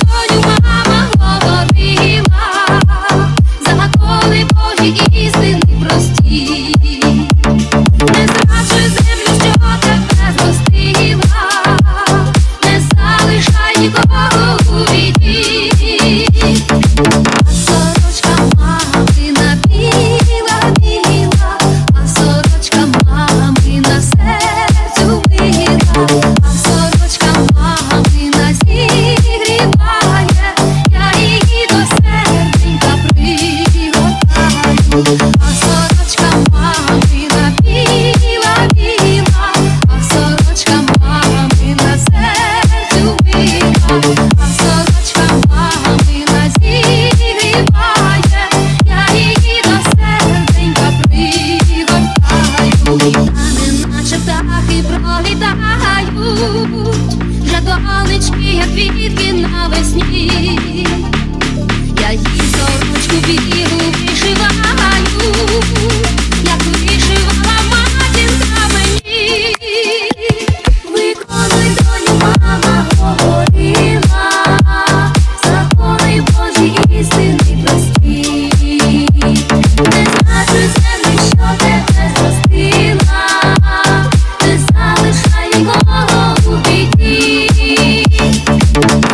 Сьогодні мама говорила, загадали Боги і Мами наче птахи пролітають, жадонички, як квітки навесні. Thank you.